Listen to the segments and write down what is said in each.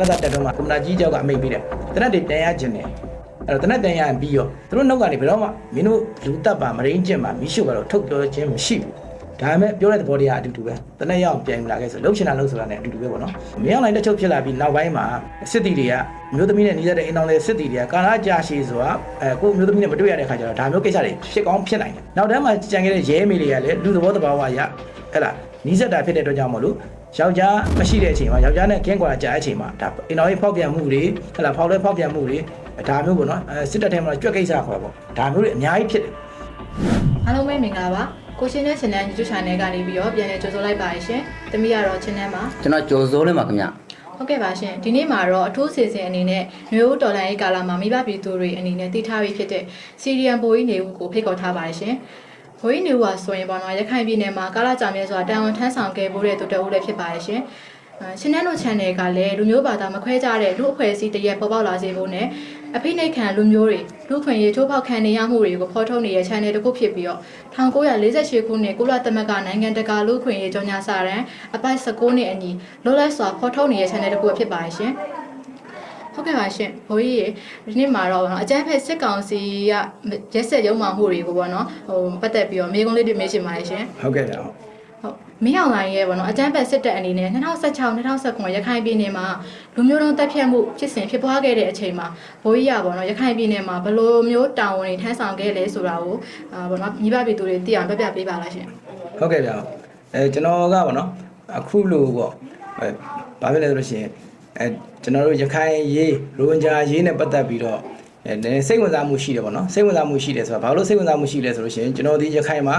စကားတက်တော့မှကွန်မနာကြီးကြောက်ကအမိတ်ပေးတယ်တနက်တွေတန်ရခြင်းတယ်အဲ့တော့တနက်တန်ရရင်ပြီးရောသူတို့နှုတ်ကနေဘယ်တော့မှမင်းတို့လူတက်ပါမရင်းကျင်ပါမိရှုကတော့ထုတ်ပြောခြင်းမရှိဘူးဒါပေမဲ့ပြောတဲ့သဘောတရားအတူတူပဲတနက်ရောက်ပြန်လာခဲ့ဆိုလှုပ်ရှင်တာလှုပ်ဆိုတာနဲ့အတူတူပဲပေါ့နော်မင်းအောင်လိုက်တစ်ချုပ်ဖြစ်လာပြီးနောက်ပိုင်းမှာစစ်တီတွေကမျိုးသမီးနဲ့နှီးတဲ့အိမ်တော်တဲ့စစ်တီတွေကကာလာကြာရှည်ဆိုတာအဲကိုမျိုးသမီးနဲ့မတွေ့ရတဲ့ခါကျတော့ဒါမျိုးကိစ္စတွေဖြစ်ကောင်းဖြစ်နိုင်တယ်နောက်တန်းမှာကြံခဲ့တဲ့ရဲမေတွေကလည်းလူသဘောတဘာဝရဟဲ့လားနီးစက်တာဖြစ်တဲ့အတွက်ကြောင့်မလို့ ယောက်ျားမရှိတဲ့အချိန်မှာယောက်ျားနဲ့ကင်းကွာကြာတဲ့အချိန်မှာဒါအိမ်တော်ရေးဖောက်ပြန်မှုတွေဟဲ့လားဖောက်လဲဖောက်ပြန်မှုတွေဒါမျိုးပေါ့နော်အဲစစ်တပ်ထဲမှာကြွက်ကိစ္စခေါ်ပေါ့ဒါမျိုးတွေအများကြီးဖြစ်တယ်အားလုံးပဲမင်္ဂလာပါကိုရှင်နဲ့ channel YouTube channel ကနေပြီးတော့ပြန်လည်ကြိုဆိုလိုက်ပါရရှင်တမီးကတော့ channel မှာကျွန်တော်ကြိုစိုးလေးပါခင်ဗျဟုတ်ကဲ့ပါရှင်ဒီနေ့မှာတော့အထူးစီစဉ်အနေနဲ့မျိုးတော်လိုင်းရေးကာလမှာမိဘပြည်သူတွေအနေနဲ့တည်ထားပြီးဖြစ်တဲ့စီရီယံဘိုးကြီးနေဦးကိုဖိတ်ခေါ်ထားပါတယ်ရှင် ဘိုးကြီးနေဦးဟာဆိုရင်ပေါ့နော်ရခိုင်ပြည်နယ်မှာကာလကြာမြဲစွာတာဝန်ထမ်းဆောင်ခဲ့ဖို့တဲ့သူတအုပ်လည်းဖြစ်ပါတယ်ရှင်ရှင်နယ်တို့ channel ကလည်းလူမျိုးဘာသာမခွဲခြားတဲ့လူအဖွဲ့အစည်းတရက်ပေါ်ပေါက်လာစေဖို့နဲ့အဖိနှိတ်ခံလူမျိုးတွေလူခွင့်ရေးချိုးဖောက်ခံနေရမှုတွေကိုဖော်ထုတ်နေတဲ့ channel တစ်ခုဖြစ်ပြီးတော့1948ခုနှစ်ကုလသမဂ္ဂနိုင်ငံတကာလူခွင့်ရေးကြောညာစာတမ်းအပိုက်19နှစ်အညီလွတ်လပ်စွာဖော်ထုတ်နေတဲ့ channel တစ်ခုဖြစ်ပါတယ်ရှင် ဟုတ်ကဲ့ပါရှင်ဘိုးကြီးရေဒီနေ့မှာတော့ဗောနော်အကြမ်းဖက်စစ်ကောင်စီကရက်ဆက်ရုံမှမှုတွေကိုပေါ့နော်ဟိုပတ်သက်ပြီးတော့မိကုံးလေးတွေမေးချင်ပါတယ်ရှင်ဟုတ်ကဲ့ဗျာဟုတ်မင်းအောင်လိုင်းရဲ့ပေါ့နော်အကြမ်းဖက်စစ်တပ်အနေနဲ့2016 2019ရခိုင်ပြည်နယ်မှာလူမျိုးတုံးတပ်ဖြတ်မှုဖြစ်စဉ်ဖြစ်ပွားခဲ့တဲ့အချိန်မှာဘိုးကြီးရပေါ့နော်ရခိုင်ပြည်နယ်မှာဘယ်လိုမျိုးတာဝန်တွေထမ်းဆောင်ခဲ့လဲဆိုတာကိုအာပေါ့နော်ညီဘပြည်သူတွေသိအောင်ပြပြပေးပါလားရှင်ဟုတ်ကဲ့ဗျာအဲကျွန်တော်ကပေါ့နော်အခုလို့ပေါ့အဲဘာဖြစ်လဲဆိုလို့ရှိရင် အဲကျွန်တော်တို့ရခိုင်ရေးရိုဟင်ဂျာရေးနဲ့ပတ်သက်ပြီးတော့အဲနည်းနည်းစိတ်ဝင်စားမှုရှိတယ်ပေါ့နော်စိတ်ဝင်စားမှုရှိတယ်ဆိုတာဘာလို့စိတ်ဝင်စားမှုရှိလဲဆိုလို့ရှိရင်ကျွန်တော်ဒီရခိုင်မှာ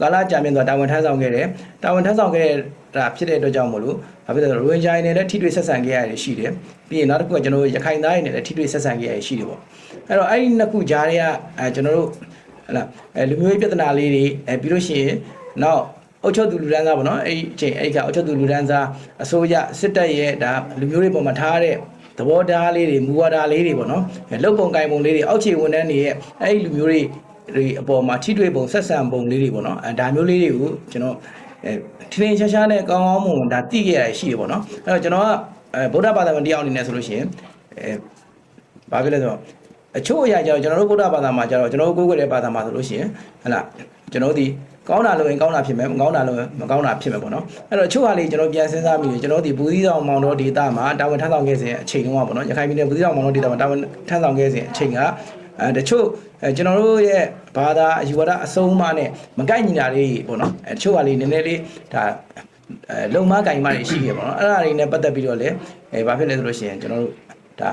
ကာလကြာမြင့်စွာတာဝန်ထမ်းဆောင်ခဲ့တယ်တာဝန်ထမ်းဆောင်ခဲ့တာဖြစ်တဲ့အတွက်ကြောင့်မို့လို့ဘာဖြစ်လဲဆိုတော့ရိုဟင်ဂျာတွေနဲ့လည်းထိတွေ့ဆက်ဆံခဲ့ရတယ်ရှိတယ်ပြီးရင်နောက်တစ်ခုကကျွန်တော်တို့ရခိုင်သားတွေနဲ့လည်းထိတွေ့ဆက်ဆံခဲ့ရရှိတယ်ပေါ့အဲ့တော့အဲ့ဒီနှစ်ခုကြားတွေကအဲကျွန်တော်တို့ဟဲ့လားအဲလူမျိုးရေးပြဿနာလေးတွေအဲပြီးလို့ရှိရင်နောက် အုတ်ချုပ်သူလူဒန်းစားပေါ့နော်အဲ့ဒီအချိန်အဲ့ဒီကအုတ်ချုပ်သူလူဒန်းစားအစိုးရစစ်တပ်ရဲ့ဒါလူမျိုးတွေပေါ်မှာထားတဲ့သဘောထားလေးတွေမူဝါဒလေးတွေပေါ့နော်အဲလုပ်ပုံကိုင်ပုံလေးတွေအောက်ခြေဝန်ထမ်းတွေရဲ့အဲ့ဒီလူမျိုးတွေတွေအပေါ်မှာထိတွေ့ပုံဆက်ဆံပုံလေးတွေပေါ့နော်အဲဒါမျိုးလေးတွေကိုကျွန်တော်အဲထင်းထင်းရှားရှားနဲ့ကောင်းကောင်းမွန်မွန်ဒါသိခဲ့ရရှိတယ်ပေါ့နော်အဲ့တော့ကျွန်တော်ကအဲဗုဒ္ဓဘာသာဝင်တယောက်အနေနဲ့ဆိုလို့ရှိရင်အဲဘာဖြစ်လဲဆိုတော့အချို့အရာကျတော့ကျွန်တော်တို့ဗုဒ္ဓဘာသာမှာကျတော့ကျွန်တော်တို့ကိုယ်ကိုယ်ရဲ့ဘာသာမှာဆိုလို့ရှိရင်ဟဲ့လားကျွန်တော်တို့ဒီ ကောင်းတာလို့ရင်ကောင်းတာဖြစ်မယ်မကောင်းတာလို့ရင်မကောင်းတာဖြစ်မယ်ပေါ့နော်အဲ့တော့အချို့ဟာလေးကျွန်တော်ပြန်စဉ်းစားမိတယ်ကျွန်တော်တို့ဒီဘူးသီးဆောင်မောင်တော်ဒေတာမှာတာဝန်ထမ်းဆောင်ခဲ့စဉ်အချိန်တုန်းကပေါ့နော်ရခိုင်ပြည်နယ်ဘူးသီးဆောင်မောင်တော်ဒေတာမှာတာဝန်ထမ်းဆောင်ခဲ့စဉ်အချိန်ကအဲတချို့အဲကျွန်တော်တို့ရဲ့ဘာသာအယူဝါဒအစုံအမနဲ့မကိုက်ညီတာလေးပေါ့နော်အဲတချို့ဟာလေးနည်းနည်းလေးဒါအဲလုံမကင်မတွေရှိခဲ့ပေါ့နော်အဲ့ဒါတွေနဲ့ပတ်သက်ပြီးတော့လည်းအဲဘာဖြစ်လဲဆိုလို့ရှိရင်ကျွန်တော်တို့ဒါ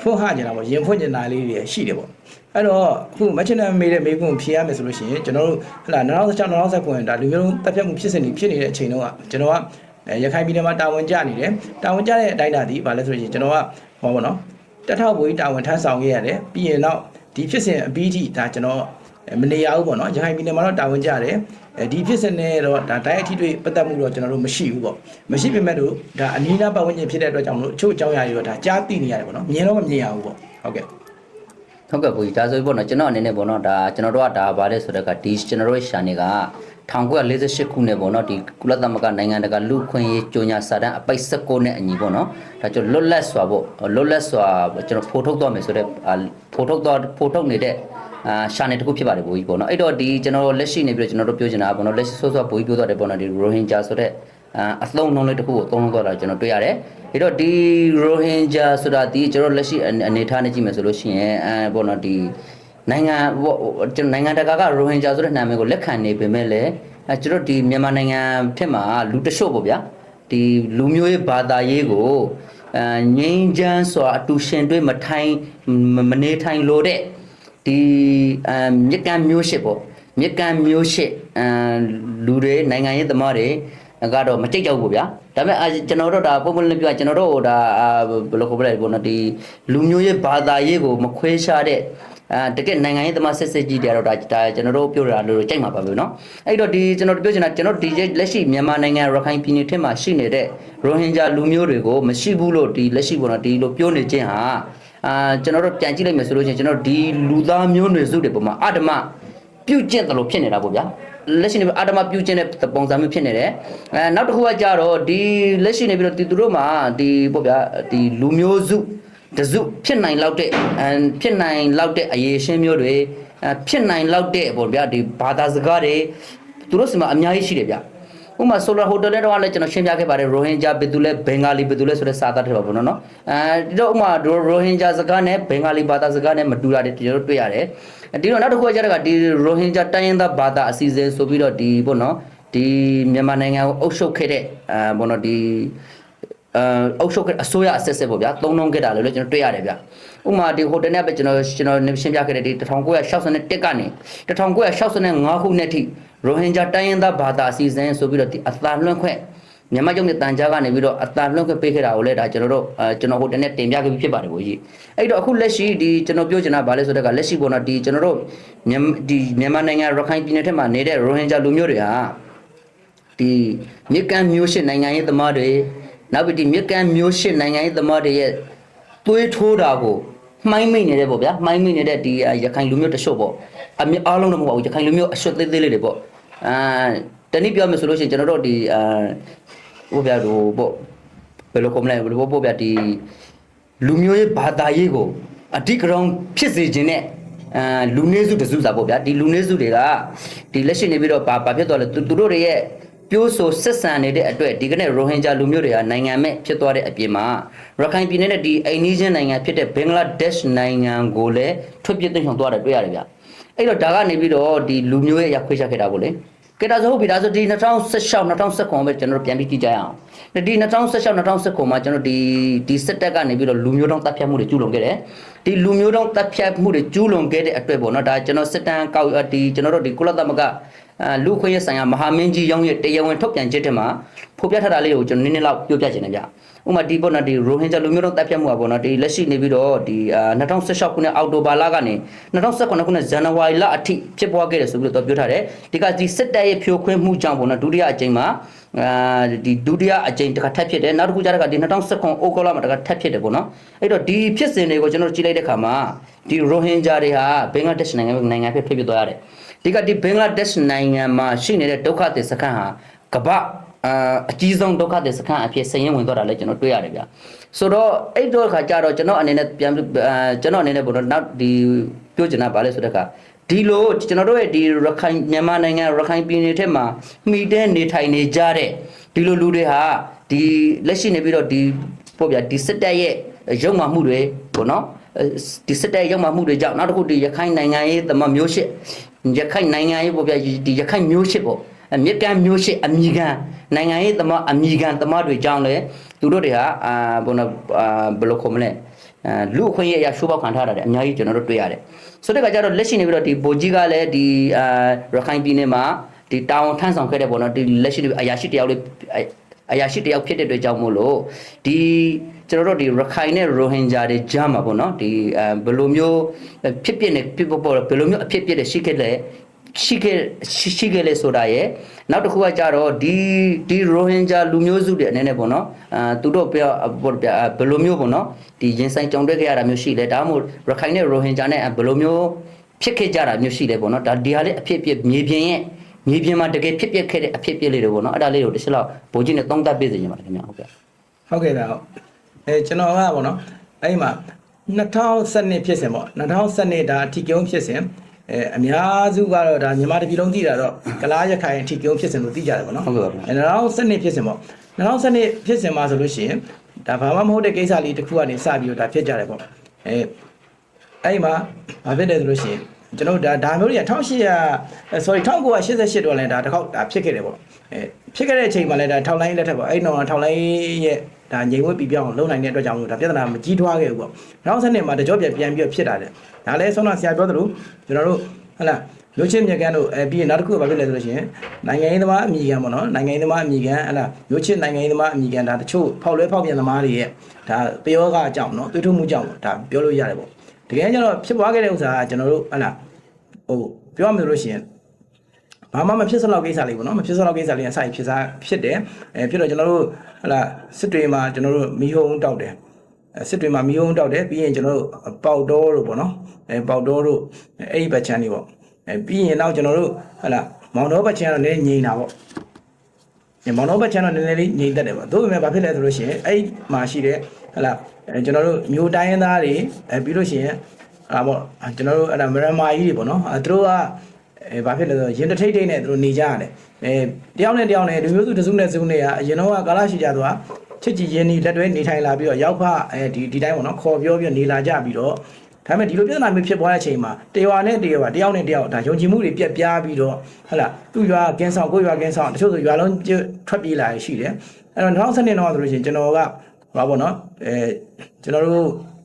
ဖွင့်ဟကြတာပေါ့ရင်ဖွင့်ကျင်တာလေးတွေရှိတယ်ပေါ့အဲ့တော့အခုမချင်တဲ့မေးတဲ့မေးခွန်းဖြေရမယ်ဆိုလို့ရှိရင်ကျွန်တော်တို့ဟလာ2016 2019ဒါလူမျိုးလုံးတပ်ဖြတ်မှုဖြစ်စဉ်တွေဖြစ်နေတဲ့အချိန်တုန်းကကျွန်တော်ကအဲရခိုင်ပြည်နယ်မှာတာဝန်ကျနေတယ်တာဝန်ကျတဲ့အတိုင်းအတာဒီဘာလဲဆိုလို့ရှိရင်ကျွန်တော်ကဟောပေါ့နော်တက်ထောက်ဘွေးတာဝန်ထမ်းဆောင်ခဲ့ရတယ်ပြီးရင်တော့ဒီဖြစ်စဉ်အပြီးထိဒါကျွန်တော်မနေရဘူးပေါ့နော်ရခိုင်ပြည်နယ်မှာတော့တာဝန်ကျတယ် အဲဒီဖြစ်စဉ်နဲ့တော့ဒါတိုင်းအထိတွေ့ပတ်သက်မှုတော့ကျွန်တော်တို့မရှိဘူးပေါ့မရှိပေမဲ့လို့ဒါအနီးနားပတ်ဝန်းကျင်ဖြစ်တဲ့အတွက်ကြောင့်မလို့အချို့အကြောင်းအရာတွေတော့ဒါကြားသိနေရတယ်ပေါ့နော်မြင်တော့မမြင်ရဘူးပေါ့ဟုတ်ကဲ့ဟုတ်ကဲ့ကိုကြီးဒါဆိုပြီးပေါ့နော်ကျွန်တော်အနေနဲ့ပေါ့နော်ဒါကျွန်တော်တို့ကဒါဗါလဲဆိုတော့ကဒီကျွန်တော်တို့ရဲ့ရှာနေက1948ခုနှစ်ပေါ့နော်ဒီကုလသမဂ္ဂနိုင်ငံတကာလူခွင့်ရေးကြိုညာစာတမ်းအပိုက်16နဲ့အညီပေါ့နော်ဒါကျွန်တော်လွတ်လပ်စွာပေါ့လွတ်လပ်စွာကျွန်တော်ဖိုးထုတ်တော့မယ်ဆိုတော့ဖိုးထုတ်တော့ဖိုးထုတ်နေတဲ့ အာရှာနေတစ်ခုဖြစ်ပါတယ်ဘိုးကြီးပေါ့နော်အဲ့တော့ဒီကျွန်တော်လက်ရှိနေပြီးတော့ကျွန်တော်တို့ပြောချင်တာပေါ့နော်လက်ရှိဆော့ဆော့ဘိုးကြီးပြောသွားတယ်ပေါ့နော်ဒီရိုဟင်ဂျာဆိုတဲ့အာအသုံးနှုန်းလေးတစ်ခုကိုအသုံးနှုန်းသွားတာကျွန်တော်တွေ့ရတယ်အဲ့တော့ဒီရိုဟင်ဂျာဆိုတာဒီကျွန်တော်လက်ရှိအနေထားနဲ့ကြည့်မယ်ဆိုလို့ရှိရင်အဲပေါ့နော်ဒီနိုင်ငံပေါ့ကျွန်တော်နိုင်ငံတကာကရိုဟင်ဂျာဆိုတဲ့နာမည်ကိုလက်ခံနေပေမဲ့လည်းအဲကျွန်တော်ဒီမြန်မာနိုင်ငံထက်မှာလူတချို့ပေါ့ဗျာဒီလူမျိုးရေးဘာသာရေးကိုအဲငိမ့်ချမ်းစွာအတူရှင်တွေ့မထိုင်မမနေထိုင်လို့တဲ့ ဒီအမ်မြက်ကမ်းမျိုးရှိပေါ့မြက်ကမ်းမျိုးရှိအမ်လူတွေနိုင်ငံရေးသမားတွေကတော့မကြိတ်ကြောက်ဘူးဗျာဒါပေမဲ့အာကျွန်တော်တို့ဒါပုံမှန်လေးပြောကျွန်တော်တို့ဒါအာဘယ်လိုခေါ်ပြလဲပေါ့နော်ဒီလူမျိုးရေးဘာသာရေးကိုမခွဲခြားတဲ့အာတကယ်နိုင်ငံရေးသမားဆက်ဆက်ကြီးတွေကတော့ဒါဒါကျွန်တော်တို့ပြောတာလို့ကြိုက်မှာပါပဲเนาะအဲ့တော့ဒီကျွန်တော်ပြောချင်တာကျွန်တော်ဒီလက်ရှိမြန်မာနိုင်ငံရခိုင်ပြည်နယ်ထက်မှာရှိနေတဲ့ရိုဟင်ဂျာလူမျိုးတွေကိုမရှိဘူးလို့ဒီလက်ရှိပေါ့နော်ဒီလိုပြောနေခြင်းဟာ အာကျွန်တော်တို့ပြန်ကြည့်လိုက်မယ်ဆိုလို့ရှိရင်ကျွန်တော်ဒီလူသားမျိုးနွယ်စုတွေပုံမှာအဓမ္မပြုတ်ကျင့်တယ်လို့ဖြစ်နေတာပေါ့ဗျာလက်ရှိနေပြီးအာတမပြုခြင်းတဲ့ပုံစံမျိုးဖြစ်နေတယ်အဲနောက်တစ်ခုကကြတော့ဒီလက်ရှိနေပြီးတော့ဒီသူတို့မှာဒီပေါ့ဗျာဒီလူမျိုးစုတစုဖြစ်နိုင်လောက်တဲ့အဲဖြစ်နိုင်လောက်တဲ့အရေးရှင်းမျိုးတွေအဲဖြစ်နိုင်လောက်တဲ့ပေါ့ဗျာဒီဘာသာစကားတွေသူတို့စီမှာအများကြီးရှိတယ်ဗျ ဥပမာ solar hotel တွေတော့လည်းကျွန်တော်ရှင်းပြခဲ့ပါတယ် rohingya ဘယ်သူလဲ bengali ဘယ်သူလဲဆိုတဲ့စာသားတွေပါဘောနော်နော်အဲဒီတော့ဥပမာ rohingya စကားနဲ့ bengali ဘာသာစကားနဲ့မတူတာတွေကျွန်တော်တို့တွေ့ရတယ်ဒီတော့နောက်တစ်ခုကကျတော့ကဒီ rohingya တိုင်းရင်းသားဘာသာအစီအစဉ်ဆိုပြီးတော့ဒီပေါ့နော်ဒီမြန်မာနိုင်ငံကိုအုပ်ချုပ်ခဲ့တဲ့အဲပေါ့နော်ဒီအဲအုပ်ချုပ်ခဲ့အစိုးရအဆက်ဆက်ပေါ့ဗျာသုံးလုံးခဲ့တာလို့လည်းကျွန်တော်တွေ့ရတယ်ဗျဥပမာဒီဟိုတယ်နဲ့ပဲကျွန်တော်ကျွန်တော်ရှင်းပြခဲ့တဲ့ဒီ1961ကနေ1965ခုနှစ်ထိ ရိုဟင်ဂျာတိုင်းရင်းသားဘာသာအစီအစဉ်ဆိုပြီးတော့ဒီအသာလွှင့်ခွင့်မြန်မာကျုံနဲ့တန်ကြားကနေပြီးတော့အသာလွှင့်ခွင့်ပေးခဲ့တာကိုလည်းဒါကျွန်တော်တို့အဲကျွန်တော်ဟိုတယ်နဲ့တင်ပြခဲ့ပြီးဖြစ်ပါတယ်ဘို့ကြီးအဲ့တော့အခုလက်ရှိဒီကျွန်တော်ပြောချင်တာဗာလဲဆိုတော့ကလက်ရှိပေါ်တော့ဒီကျွန်တော်တို့မြန်မာဒီမြန်မာနိုင်ငံရခိုင်ပြည်နယ်ထက်မှာနေတဲ့ရိုဟင်ဂျာလူမျိုးတွေဟာဒီမြစ်ကမ်းမျိုးရှစ်နိုင်ငံရေးသမားတွေနောက်ပြီးဒီမြစ်ကမ်းမျိုးရှစ်နိုင်ငံရေးသမားတွေရဲ့သွေးထိုးတာကိုမှိုင်းမိတ်နေတယ်ပေါ့ဗျာမှိုင်းမိတ်နေတဲ့ဒီရခိုင်လူမျိုးတချို့ပေါ့အမြအားလုံးတော့မဟုတ်ပါဘူးရခိုင်လူမျိုးအရွှတ်သေးသေးလေးတွေပေါ့ အာတနည်းပြောမယ်ဆိုလို့ရှိရင်ကျွန်တော်တို့ဒီအာဟိုဗျာဟိုပေါ့ဘယ်လိုကောမလဲဘယ်လိုပေါ့ဗျာဒီလူမျိုးရေးဘာသာရေးကိုအဓိကရုဏ်းဖြစ်စေခြင်းနဲ့အဲလူနည်းစုတစုစာပေါ့ဗျာဒီလူနည်းစုတွေကဒီလက်ရှိနေပြီးတော့ဘာဘာဖြစ်သွားလဲသူသူတို့တွေရဲ့ပြိုးဆိုဆက်ဆံနေတဲ့အတွက်ဒီကနေ့ရိုဟင်ဂျာလူမျိုးတွေကနိုင်ငံမဲ့ဖြစ်သွားတဲ့အပြင်မှာရခိုင်ပြည်နယ်နဲ့ဒီအိန္ဒိယနိုင်ငံဖြစ်တဲ့ဘင်္ဂလားဒေ့ရှ်နိုင်ငံကိုလည်းထွက်ပြေးသိမ်းဆောင်သွားတယ်တွေ့ရတယ်ဗျ အဲ့တော့ဒါကနေပြီးတော့ဒီလူမျိုးရဲ့ရောက်ခွေးချက်ခဲ့တာပေါ့လေကဲဒါဆိုဟုတ်ပြီဒါဆိုဒီ2016 2019ပဲကျွန်တော်တို့ပြန်ပြီးကြည့်ကြရအောင်ဒီ2016 2019မှာကျွန်တော်ဒီဒီစစ်တပ်ကနေပြီးတော့လူမျိုးတောင်တပ်ဖြတ်မှုတွေကျူးလွန်ခဲ့တယ်ဒီလူမျိုးတောင်တပ်ဖြတ်မှုတွေကျူးလွန်ခဲ့တဲ့အတွက်ပေါ့နော်ဒါကျွန်တော်စစ်တမ်းကောက်ဒီကျွန်တော်တို့ဒီကုလသမဂ္ဂအာလူခွင့်ရဆိုင်ရာမဟာမင်းကြီးရောင်းရဲ့တရားဝင်ထုတ်ပြန်ချက်ထဲမှာဖော်ပြထားတာလေးကိုကျွန်တော်နည်းနည်းလောက်ပြောပြချင်တယ်ဗျဥပမာဒီပေါ့နော်ဒီရိုဟင်ဂျာလူမျိုးတောင်တပ်ဖြတ်မှုอ่ะပေါ့နော်ဒီလက်ရှိနေပြီးတော့ဒီအာ2016ခုနှစ်အောက်တိုဘာလကနေ2018ခုနှစ်ဇန်နဝါရီလအထိဖြစ်ပွားခဲ့တယ်ဆိုပြီးတော့ပြောထားတယ်ဒီကဒီစစ်တပ်ရဲ့ဖြိုခွင်းမှုကြောင့်ပေါ့နော်ဒုတိယအကြိမ်မှာအာဒီဒုတိယအကြိမ်တစ်ခါထပ်ဖြစ်တယ်နောက်တစ်ခုကျတော့ကဒီ2019အိုဂလမှာတစ်ခါထပ်ဖြစ်တယ်ပေါ့နော်အဲ့တော့ဒီဖြစ်စဉ်တွေကိုကျွန်တော်တို့ကြည့်လိုက်တဲ့ခါမှာဒီရိုဟင်ဂျာတွေဟာဘင်္ဂလားဒေ့ရှ်နိုင်ငံနိုင်ငံဖြစ်ဖြစ်သွားရတယ်ဒီကဒီဘင်္ဂလားဒေ့ရှ်နိုင်ငံမှာရှိနေတဲ့ဒုက္ခသည်စခန်းဟာကမ္ဘာ အာအကြီးဆုံးဒုက္ခသည်စခန်းအဖြစ်စည်ရင်ဝင်သွားတာလည်းကျွန်တော်တွေ့ရတယ်ဗျာဆိုတော့အဲ့တော့ခါကျတော့ကျွန်တော်အနေနဲ့ပြန်အာကျွန်တော်အနေနဲ့ဘုတော့နောက်ဒီပြောချင်တာဗာလဲဆိုတဲ့ခါဒီလိုကျွန်တော်တို့ရဲ့ဒီရခိုင်မြန်မာနိုင်ငံရခိုင်ပြည်နယ်ထဲမှာမိတဲ့နေထိုင်နေကြတဲ့ဒီလိုလူတွေဟာဒီလက်ရှိနေပြီးတော့ဒီပေါ့ဗျာဒီစစ်တပ်ရဲ့ရုံမှမှုတွေပေါ့နော်ဒီစစ်တပ်ရုံမှမှုတွေကြောင့်နောက်တစ်ခုဒီရခိုင်နိုင်ငံရေးသမမျိုးရှစ်ရခိုင်နိုင်ငံရေးပေါ့ဗျာဒီရခိုင်မျိုးရှစ်ပေါ့အ မြစ်ကမ်းမျိုးရှစ်အမိခံနိုင်ငံရေးသမအမိခံသမတွေကြောင့်လေသူတို့တွေဟာအာဘုနော်အာဘယ်လိုခေါ်မလဲအဲလူအခွင့်အရေးအရာရှိုးပေါက်ခံထားတာတဲ့အများကြီးကျွန်တော်တို့တွေ့ရတယ်ဆိုတဲ့ကကြတော့လက်ရှိနေပြီးတော့ဒီဘိုကြီးကလည်းဒီအာရခိုင်ပြည်နယ်မှာဒီတာဝန်ထမ်းဆောင်ခဲ့တဲ့ပေါ့နော်ဒီလက်ရှိအရာရှိတယောက်လေးအရာရှိတယောက်ဖြစ်တဲ့အတွက်ကြောင့်မို့လို့ဒီကျွန်တော်တို့ဒီရခိုင်နဲ့ရိုဟင်ဂျာတွေကြားမှာပေါ့နော်ဒီအဲဘယ်လိုမျိုးဖြစ်ဖြစ်နေဖြစ်ပေါ်ဘယ်လိုမျိုးအဖြစ်ဖြစ်တဲ့ရှိခဲ့လဲ ရှိခဲ့ရှိရှိခဲ့လေဆိုတာရဲ့နောက်တစ်ခုကကြတော့ဒီဒီရိုဟင်ဂျာလူမျိုးစုတွေအနေနဲ့ပေါ့နော်အာသူတို့ပြောဘယ်လိုမျိုးပေါ့နော်ဒီရင်ဆိုင်ကြုံတွေ့ခဲ့ရတာမျိုးရှိလဲဒါမှမဟုတ်ရခိုင်နဲ့ရိုဟင်ဂျာနဲ့ဘယ်လိုမျိုးဖြစ်ခဲ့ကြတာမျိုးရှိလဲပေါ့နော်ဒါဒီဟာလေးအဖြစ်အပျက်မြေပြင်ရဲ့မြေပြင်မှာတကယ်ဖြစ်ပျက်ခဲ့တဲ့အဖြစ်အပျက်လေးတွေပေါ့နော်အဲ့ဒါလေးကိုတစ်ချက်လောက်ဘိုးကြီးနဲ့သုံးသပ်ပေးစေချင်ပါတယ်ခင်ဗျာဟုတ်ကဲ့ဟုတ်ကဲ့ဗျာဟုတ်အဲကျွန်တော်ကပေါ့နော်အဲ့ဒီမှာ2012ဖြစ်စဉ်ပေါ့2012ဒါအထီကျုံဖြစ်စဉ် အဲအများစုကတော့ဒါမြန်မာတပြည်လုံးသိတာတော့ကလားရခိုင်အထီကျုံဖြစ်စဉ်လို့သိကြတယ်ပေါ့နော်ဟုတ်ကဲ့ပါဗျာအဲ2012ဖြစ်စဉ်ပေါ့2012ဖြစ်စဉ်မှာဆိုလို့ရှိရင်ဒါဘာမှမဟုတ်တဲ့ကိစ္စလေးတစ်ခုကနေစပြီးတော့ဒါဖြစ်ကြတယ်ပေါ့အဲအဲ့ဒီမှာဘာဖြစ်တယ်ဆိုလို့ရှိရင်ကျွန်တော်တို့ဒါဒါမျိုးတွေက1800 sorry 1988တော့လည်းဒါတစ်ခေါက်ဒါဖြစ်ခဲ့တယ်ပေါ့အဲဖြစ်ခဲ့တဲ့အချိန်မှာလည်းဒါထောက်လိုင်းလက်ထက်ပေါ့အဲ့တော့ထောက်လိုင်းရဲ့ဒါငြိမ်ဝဲပြီးပြောင်းလုံနိုင်တဲ့အတွက်ကြောင့်မို့ဒါပြဿနာမကြီးထွားခဲ့ဘူးပေါ့နောက်ဆက်နှစ်မှာတကြောပြန်ပြန်ပြီးတော့ဖြစ်တာတယ် ဒါလည်းဆုံးတော့ဆရာပြောသလိုကျွန်တော်တို့ဟဟလားလူချင်းမြကန်တို့အဲပြီးရင်နောက်တစ်ခုကဘာဖြစ်လဲဆိုလို့ရှိရင်နိုင်ငံရေးသမားအမိခံပေါ့နော်နိုင်ငံရေးသမားအမိခံဟလာလူချင်းနိုင်ငံရေးသမားအမိခံဒါတချို့ဖောက်လွဲဖောက်ပြန်သမားတွေရဲ့ဒါပယောဂအကြောင်းနော်တွေးထုတ်မှုကြောင့်ဒါပြောလို့ရတယ်ပေါ့တကယ်ကျတော့ဖြစ်သွားခဲ့တဲ့ဥစ္စာကကျွန်တော်တို့ဟလာဟိုပြောမှလို့ရှိရင်ဘာမှမဖြစ်စလောက်ကိစ္စလေးပေါ့နော်မဖြစ်စလောက်ကိစ္စလေးအဆိုင်ဖြစ်စားဖြစ်တယ်အဲဖြစ်တော့ကျွန်တော်တို့ဟလာစစ်တွေမှာကျွန်တော်တို့မီဟုံတောက်တယ်အဲ စစ်တွေမှာမီဟုံတောက်တယ်ပြီးရင်ကျွန်တော်တို့ပေါက်တော်တို့ပေါ့နော်အဲပေါက်တော်တို့အဲ့ဒီဘက်ချမ်းလေးပေါ့အဲပြီးရင်နောက်ကျွန်တော်တို့ဟလာမမောင်တော်ဘက်ချန်ကတော့နည်းနည်းငြိမ်တာပေါ့ဒီမောင်တော်ဘက်ချန်တော့နည်းနည်းလေးငြိမ်သက်တယ်ပေါ့သို့ပေမဲ့ဘာဖြစ်လဲဆိုလို့ရှိရင်အဲ့မှာရှိတဲ့ဟလာအဲကျွန်တော်တို့မျိုးတိုင်းရင်းသားတွေအဲပြီးလို့ရှိရင်အာပေါ့ကျွန်တော်တို့အဲ့ဒါမရမာကြီးတွေပေါ့နော်အဲသူတို့ကအဲဘာဖြစ်လဲဆိုရင်တထိတ်ထိတ်နဲ့သူတို့နေကြရတယ်အဲတယောက်နဲ့တယောက်နဲ့လူမျိုးစုတစုနဲ့စုနဲ့ကအရင်တော့ကကာလရှိကြသွား ချစ်ကြည်ရင်းနှီးလက်တွဲနေထိုင်လာပြီးတော့ရောက်ဖအဲဒီဒီတိုင်းပေါ့နော်ခေါ်ပြောပြီးနေလာကြပြီးတော့ဒါပေမဲ့ဒီလိုပြဿနာမျိုးဖြစ်ပွားတဲ့အချိန်မှာတရွာနဲ့တရွာတယောက်နဲ့တယောက်ဒါယုံကြည်မှုတွေပြက်ပြားပြီးတော့ဟလာသူ့ရွာကင်းဆောင်ကိုယ့်ရွာကင်းဆောင်တချို့ဆိုရွာလုံးကျွတ်ထွက်ပြေးလာရရှိတယ်အဲ့တော့2012တော့ဆိုလို့ရှိရင်ကျွန်တော်ကဟောပါတော့အဲကျွန်တော်တို့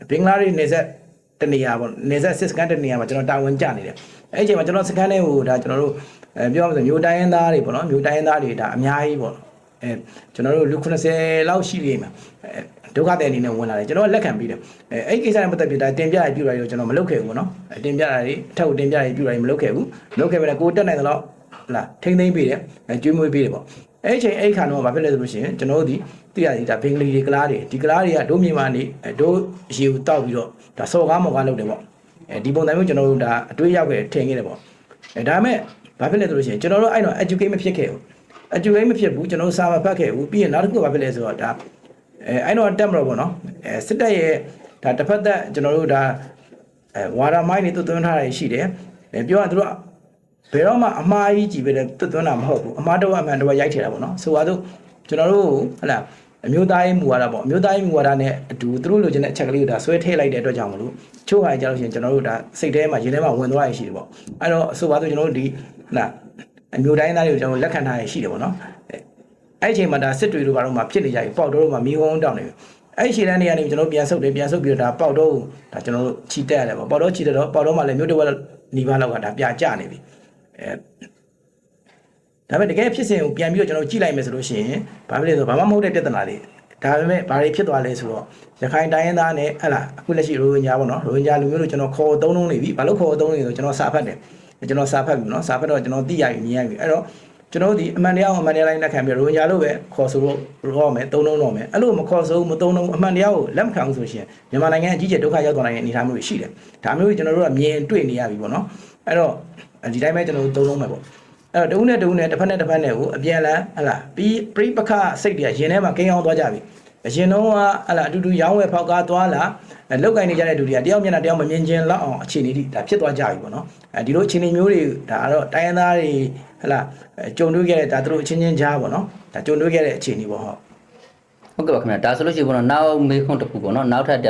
ဘင်္ဂလားဒေ့ရှ်နေဆက်တနေရာပေါ့နေဆက်စစ်စကန်တနေရာမှာကျွန်တော်တာဝန်ကျနေတယ်အဲ့ဒီအချိန်မှာကျွန်တော်စကန်ထဲဟိုဒါကျွန်တော်တို့အဲပြောရမလို့မျိုးတိုင်းရင်းသားတွေပေါ့နော်မျိုးတိုင်းရင်းသားတွေဒါအများကြီးပေါ့ အဲကျွန်တော်တို့လူ90လောက်ရှိနေမှာအဲဒုက္ခတဲ့အနေနဲ့ဝင်လာတယ်ကျွန်တော်ကလက်ခံပြီးတယ်အဲအဲ့ဒီကိစ္စနဲ့ပတ်သက်ပြီးဒါတင်ပြရပြူရရောကျွန်တော်မလုပ်ခဲ့ဘူးပေါ့နော်အဲတင်ပြတာတွေအထက်ကိုတင်ပြရပြူရမလုပ်ခဲ့ဘူးမလုပ်ခဲ့ဘဲနဲ့ကိုတက်နိုင်သလောက်ဟလာထိမ့်သိမ့်ပေးတယ်အဲကျွေးမွေးပေးတယ်ပေါ့အဲ့ဒီအချိန်အဲ့ဒီခါတော့ဘာဖြစ်လဲဆိုလို့ရှိရင်ကျွန်တော်တို့ဒီသိရသည်ဒါဘင်္ဂလီတွေကလားတွေဒီကလားတွေကဒိုးမြေမာနေအဲဒိုးရေကိုတောက်ပြီးတော့ဒါစော်ကားမော်ကားလုပ်တယ်ပေါ့အဲဒီပုံစံမျိုးကျွန်တော်တို့ဒါအတွေးရောက်ခဲ့ထင်ခဲ့တယ်ပေါ့အဲဒါပေမဲ့ဘာဖြစ်လဲဆိုလို့ရှိရင်ကျွန်တော်တို့အဲ့တော့ educate မဖြစ်ခဲ့ဘူး educate မဖြစ်ဘူးကျွန်တော်တို့စာမဖတ်ခဲ့ဘူးပြီးရင်နောက်တစ်ခုကဘာဖြစ်လဲဆိုတော့ဒါအဲအဲ့တော့တက်မလို့ပေါ့နော်အဲစစ်တပ်ရဲ့ဒါတစ်ဖက်သက်ကျွန်တော်တို့ဒါအဲဝါရမိုင်းတွေသွတ်သွင်းထားတာရှိတယ်အဲပြောရရင်တို့ကဘယ်တော့မှအမှားကြီးကြည့်ပဲသွတ်သွင်းတာမဟုတ်ဘူးအမှားတော့အမှန်တော့ရိုက်ထည့်တာပေါ့နော်ဆိုပါတော့ကျွန်တော်တို့ဟလာအမျိုးသားရေးမူဝါဒပေါ့အမျိုးသားရေးမူဝါဒနဲ့အတူသူတို့လိုချင်တဲ့အချက်ကလေးကိုဒါဆွဲထည့်လိုက်တဲ့အတွက်ကြောင့်မလို့ချို့ဟာကြလို့ရှိရင်ကျွန်တော်တို့ဒါစိတ်ထဲမှာရင်ထဲမှာဝင်သွားရရှိတယ်ပေါ့အဲ့တော့ဆိုပါတော့ကျွန်တော်တို့ဒီဟလာ အမျိုးတိုင်းသားတွေကိုကျွန်တော်လက်ခံထားရရှိတယ်ပေါ့နော်အဲ့ဒီအချိန်မှာဒါစစ်တွေတို့ဘာလို့မှဖြစ်နေကြပြီပေါက်တော့မှမီးဟုံးတောင်းနေပြီအဲ့ဒီရှည်တန်းတွေကနေကျွန်တော်ပြန်ဆုပ်တယ်ပြန်ဆုပ်ပြီးတော့ဒါပေါက်တော့ဒါကျွန်တော်တို့ခြိတက်ရတယ်ပေါ့ပေါက်တော့ခြိတက်တော့ပေါက်တော့မှလည်းမြို့တစ်ဝက်နီးပါးလောက်ကဒါပြကြနေပြီအဲဒါပေမဲ့တကယ်ဖြစ်စဉ်ကိုပြန်ပြီးတော့ကျွန်တော်ကြည့်လိုက်မယ်ဆိုလို့ရှိရင်ဘာဖြစ်လဲဆိုတော့ဘာမှမဟုတ်တဲ့ပြဿနာတွေဒါပေမဲ့ဘာတွေဖြစ်သွားလဲဆိုတော့ရခိုင်တိုင်းရင်းသားနဲ့ဟဲ့လားအခုလက်ရှိရိုဟင်ဂျာပေါ့နော်ရိုဟင်ဂျာလူမျိုးတို့ကျွန်တော်ခေါ်သုံးလုံးနေပြီဘာလို့ခေါ်သုံးနေလဲဆိုကျွန်တော်စာဖတ်တယ် ကျွန်တော်စာဖတ်ပြီနော်စာဖတ်တော့ကျွန်တော်သိရပြီမြင်ရပြီအဲ့တော့ကျွန်တော်ဒီအမှန်တရားကိုအမှန်တရားလိုက်လက်ခံပြီးရိုဟင်ဂျာလို့ပဲခေါ်ဆိုလို့ရောမယ်သုံးလုံးတော့မယ်အဲ့လိုမခေါ်ဆိုမသုံးလုံးအမှန်တရားကိုလက်မခံဘူးဆိုရှင်မြန်မာနိုင်ငံအကြီးကျယ်ဒုက္ခရောက်သွားနိုင်တဲ့အနေအထားမျိုးတွေရှိတယ်ဒါမျိုးကိုကျွန်တော်တို့ကမြင်တွေ့နေရပြီပေါ့နော်အဲ့တော့ဒီတိုင်းပဲကျွန်တော်တို့သုံးလုံးမယ်ပေါ့အဲ့တော့တဦးနဲ့တဦးနဲ့တစ်ဖက်နဲ့တစ်ဖက်နဲ့ကိုအပြန်လန်းဟလာပြီးပြိပခစိတ်တွေကရင်ထဲမှာကိန်းအောင်သွားကြပြီ အရင်တော့ကဟလာအတူတူရောင်းဝယ်ဖောက်ကားသွားလာလောက်ကင်နေကြတဲ့လူတွေကတယောက်မျက်နှာတယောက်မမြင်ချင်းလောက်အောင်အခြေအနေတွေဒါဖြစ်သွားကြပြီပေါ့နော်အဲဒီလိုအခြေအနေမျိုးတွေဒါကတော့တိုင်းရင်းသားတွေဟလာကြုံတွေ့ခဲ့တဲ့ဒါသူတို့အချင်းချင်းကြားပေါ့နော်ဒါကြုံတွေ့ခဲ့တဲ့အခြေအနေပေါ့ဟုတ်ဟုတ်ကဲ့ပါခင်ဗျာဒါဆိုလို့ရှိရင်ပေါ့နော်နောက်မေးခွန်းတစ်ခုပေါ့နော်နောက်ထပ်တ